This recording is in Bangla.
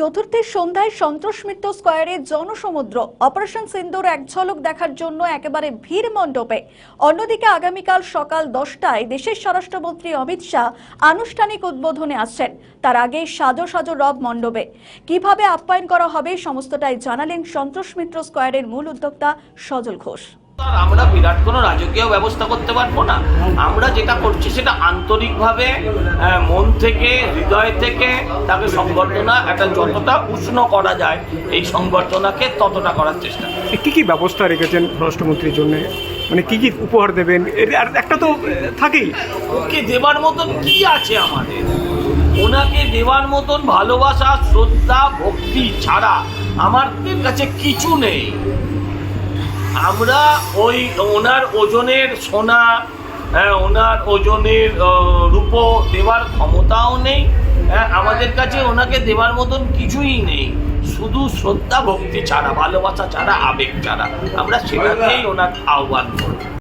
চতুর্থের সন্ধ্যায় সন্ত্রাসমৃত স্কোয়ারে জনসমুদ্র। অপারেশন সিন্দুর এক ঝলক দেখার জন্য একেবারে ভিড় মণ্ডপে। অন্যদিকে আগামীকাল সকাল দশটায় দেশের স্বরাষ্ট্রমন্ত্রী অমিত শাহ আনুষ্ঠানিক উদ্বোধনে আসছেন। তার আগে সাজো সাজো রব মণ্ডপে। কীভাবে আপ্যায়ন করা হবে সমস্তটাই জানালেন সন্তোষ মিত্র স্কোয়ারের মূল উদ্যোক্তা সজল ঘোষ। আমরা বিরাট কোনো রাজকীয় ব্যবস্থা করতে পারব না। আমরা যেটা করছি সেটা আন্তরিকভাবে মন থেকে হৃদয় থেকে তাকে সংবর্ধনা একটা যতটা উষ্ণ করা যায় এই সংবর্ধনাকে ততটা করার চেষ্টা। কি কি ব্যবস্থা রেখেছেন স্বরাষ্ট্রমন্ত্রীর জন্য? মানে কি কি উপহার দেবেন? আর একটা তো থাকেই। ওকে দেবার মতন কি আছে আমাদের? ওনাকে দেওয়ার মতন ভালোবাসা শ্রদ্ধা ভক্তি ছাড়া আমাদের কাছে কিছু নেই। আমরা ওই ওনার ওজনের সোনা হ্যাঁ, ওনার ওজনের রূপ দেওয়ার ক্ষমতাও নেই হ্যাঁ, আমাদের কাছে ওনাকে দেওয়ার মতন কিছুই নেই। শুধু শ্রদ্ধা ভক্তি ছাড়া ভালোবাসা ছাড়া আবেগ ছাড়া। আমরা সেটাকেই ওনার আহ্বান করব।